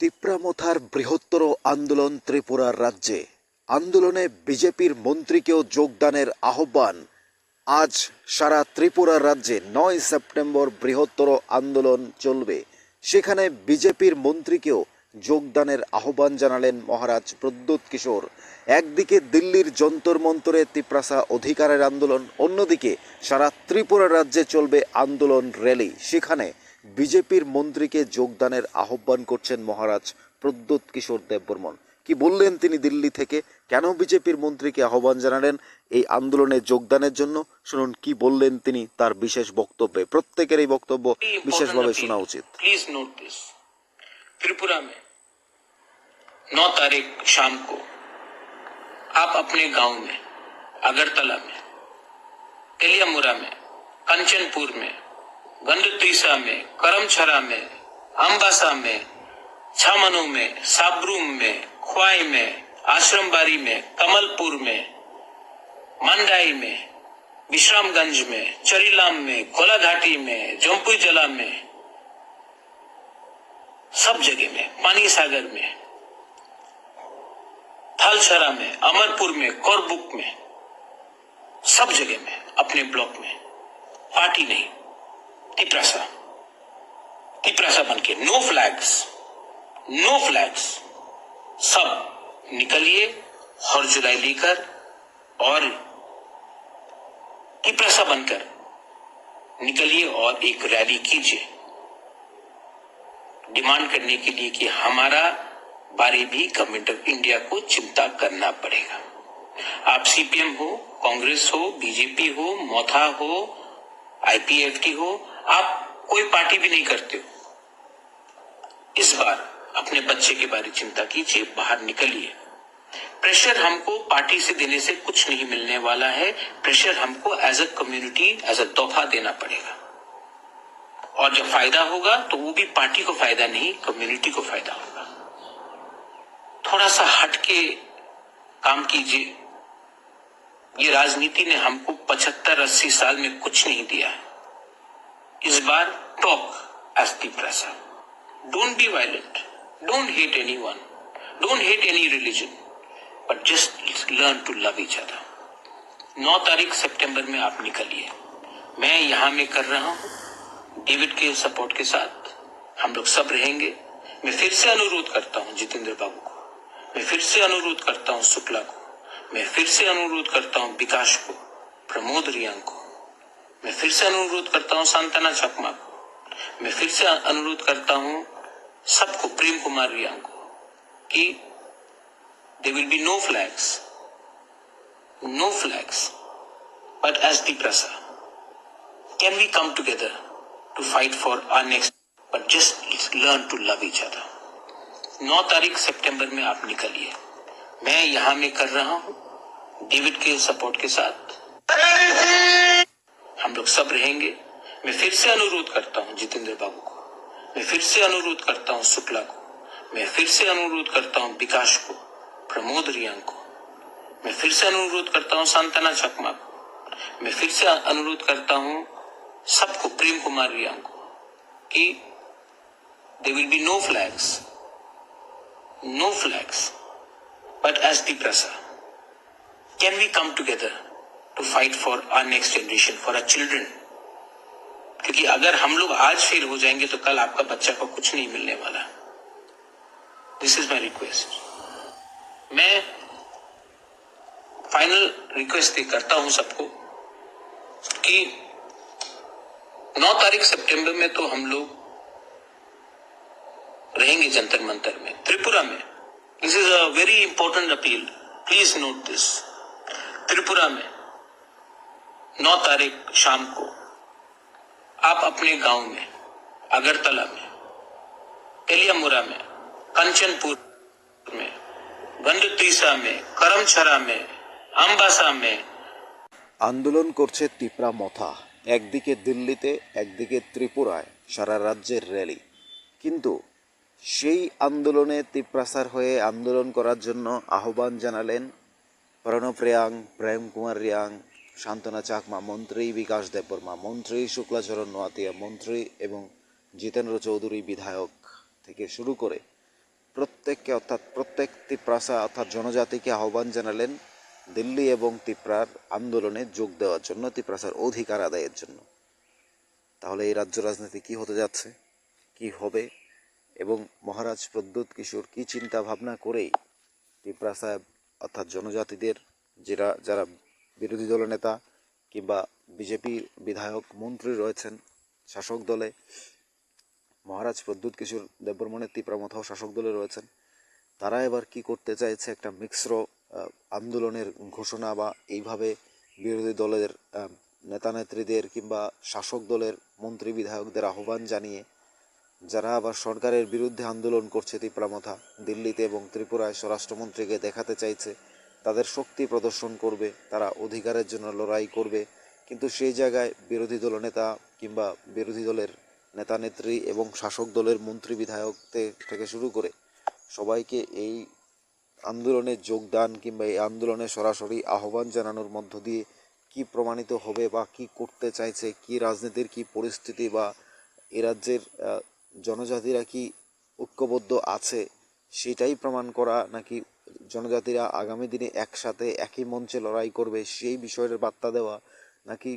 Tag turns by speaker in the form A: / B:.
A: তিপ্রামথার বৃহত্তর আন্দোলন ত্রিপুরার রাজ্যে। আন্দোলনে বিজেপির মন্ত্রীকেও যোগদানের আহ্বান। আজ সারা ত্রিপুরা রাজ্যে নয় সেপ্টেম্বর বৃহত্তর আন্দোলন চলবে। সেখানে বিজেপির মন্ত্রীকেও যোগদানের আহ্বান জানালেন মহারাজ প্রদ্যুৎ কিশোর। একদিকে দিল্লির যন্তর মন্তরে তিপ্রাসা অধিকারের আন্দোলন, অন্যদিকে সারা ত্রিপুরা রাজ্যে চলবে আন্দোলন র্যালি। সেখানে বিজেপির মন্ত্রীকে যোগদানের আহ্বান করছেন মহারাজ প্রদ্যুৎ কিশোর দেববর্মন কি বললেন তিনি দিল্লি থেকে কেন বিজেপির মন্ত্রীকে আহ্বান জানালেন এই আন্দোলনে যোগদানের জন্য শুনুন কি বললেন তিনি তার বিশেষ বক্তব্যে প্রত্যেকের এই বক্তব্য বিশেষভাবে শোনা উচিত
B: प्लीज नोट दिस त्रिपुरा में 9 तारीख शाम को आप अपने गांव में अगरतला में तेलियामुरा में कंचनपुर में गंडतीसा में, करमछरा में अम्बासा में छामनू में साबरूम में, ख्वाई में, आश्रमबारी में, कमलपुर में, मंडाई में, विश्रामगंज में, चरीलाम में, कोलाघाटी में जम्पू जला में, सब जगह में, पानी सागर में, थालछरा में, अमरपुर में, कोरबुक में, सब जगह में, अपने ब्लॉक में, पार्टी नहीं। तिपरासा तिपरासा बन के। नो फ्लैग्स नो फ्लैग्स सब निकलिए हर जुलाई लेकर और तिपरासा बनकर निकलिए और एक रैली कीजिए। डिमांड करने के लिए कि हमारा बारे भी गवर्नमेंट ऑफ़ इंडिया को चिंता करना पड़ेगा। आप सीपीएम हो कांग्रेस हो बीजेपी हो मोथा हो आईपीएफटी हो आप कोई पार्टी भी नहीं करते हो। इस बार अपने बच्चे के बारे चिंता कीजिए, बाहर निकलिए। प्रेशर हमको पार्टी से देने से कुछ नहीं मिलने वाला है। प्रेशर हमको as a community as a तोहफा देना पड़ेगा। और जब फ़ायदा होगा तो वो भी पार्टी को फ़ायदा नहीं कम्युनिटी को फ़ायदा होगा। थोड़ा सा हट के काम कीजिए। ये राजनीति ने हमको 75-80 साल में कुछ नहीं दिया है। इस बार talk as the प्रसा don't be violent don't hate anyone don't hate any religion but just learn to love each other नौ तारीख सितंबर में आप निकलिए। मैं यहाँ में कर रहा हूँ। डेविड के सपोर्ट के साथ हम लोग सब रहेंगे। मैं फिर से अनुरोध करता हूँ जितेंद्र बाबू को। मैं फिर से अनुरोध करता हूँ शुक्ला को। मैं फिर से अनुरोध करता हूँ विकास को। प्रमोद रियांग को। मैं फिर से अनुरोध करता हूँ सांताना चकमा को। मैं फिर से अनुरोध करता हूँ, सबको प्रेम कुमार रिया को, कि they will be no flags no flags but as the प्रसा can we come together to fight for our next but just learn to love each other नौ तारीख सितंबर में आप निकलिए। मैं यहाँ में कर रहा हूँ डेविड के सपोर्ट के साथ। हम लोग सब रहेंगे। मैं फिर से अनुरोध करता हूँ जितेंद्र बाबू को। मैं फिर से अनुरोध करता हूँ शुक्ला को। मैं फिर से अनुरोध करता हूँ विकास को, प्रमोद रियांग को। मैं फिर से अनुरोध करता हूँ सांतना चकमा को। मैं फिर से अनुरोध करता हूँ सबको प्रेम कुमार रियांग को कि they will be no flags no flags but as the प्रसा can we come together fight for our next generation for our children क्योंकि अगर हम लोग आज फेल हो जाएँगे तो कल आपका बच्चा को कुछ नहीं मिलने वाला। दिस इज़ माई रिक्वेस्ट मैं फाइनल रिक्वेस्ट करता हूँ सबको कि 9 तारीख सितंबर में तो हम लोग रहेंगे जंतर मंतर में, त्रिपुरा में। This is a very important appeal please note this Tripura में। 9 तारीख शाम को आप अपने गांव में अगरतला में तेलियामुरा में कंचनपुर में गंडतीसा में करमछरा में अम्बासा में
A: আন্দোলন করছে তিপ্রা মথা একদিকে দিল্লিতে একদিকে ত্রিপুরায় সারা রাজ্যের র্যালি কিন্তু সেই আন্দোলনে তিপ্রাসার হয়ে আন্দোলন করার জন্য আহ্বান জানালেন প্রণব রিয়াং প্রেম কুমার রিয়াং শান্তনা চাকমা মন্ত্রী, বিকাশ দেববর্মা মন্ত্রী, শুক্লাচরণ নোয়াতিয়া মন্ত্রী এবং জিতেন্দ্র চৌধুরী বিধায়ক থেকে শুরু করে প্রত্যেককে অর্থাৎ প্রত্যেক তিপ্রাসা অর্থাৎ জনজাতিকে আহ্বান জানালেন দিল্লি এবং তিপ্রার আন্দোলনে যোগ দেওয়ার জন্য, তিপ্রাসার অধিকার আদায়ের জন্য। তাহলে এই রাজ্য রাজনীতি কি হতে যাচ্ছে? কি হবে? এবং মহারাজ প্রদ্যুৎ কিশোর কি চিন্তা ভাবনা করেই ত্রিপুরা সাহেব অর্থাৎ জনজাতিদের, যারা যারা বিরোধী দলের নেতা কিংবা বিজেপি বিধায়ক মন্ত্রী রয়েছেন শাসক দলে। মহারাজ প্রদ্যুৎ কিশোর দেববর্মনের ত্রিপুরা মথাও শাসক দলে রয়েছেন। তারা এবার কি করতে চাইছে একটা মিশ্র আন্দোলনের ঘোষণা বা এইভাবে বিরোধী দলের আহ, নেতা নেত্রীদের কিংবা শাসক দলের মন্ত্রী বিধায়কদের আহ্বান জানিয়ে যারা আবার সরকারের বিরুদ্ধে আন্দোলন করছে ত্রিপুরামথা দিল্লিতে এবং ত্রিপুরায় স্বরাষ্ট্রমন্ত্রীকে দেখাতে চাইছে তাদের শক্তি প্রদর্শন করবে, তারা অধিকারের জন্য লড়াই করবে। কিন্তু সেই জায়গায় বিরোধী দল নেতা কিংবা বিরোধী দলের নেতা নেত্রী এবং শাসক দলের মন্ত্রী বিধায়ক থেকে শুরু করে সবাইকে এই আন্দোলনে যোগদান কিংবা এই আন্দোলনে সরাসরি আহ্বান জানানোর মধ্য দিয়ে কি প্রমাণিত হবে বা কি করতে চাইছে, কি রাজনীতির কি পরিস্থিতি বা এ রাজ্যের জনজাতিরা কি ঐক্যবদ্ধ আছে, সেটাই প্রমাণ করা নাকি জনজাতিরা আগামী দিনে একসাথে একই মঞ্চে লড়াই করবে সেই বিষয়ের বার্তা দেওয়া নাকি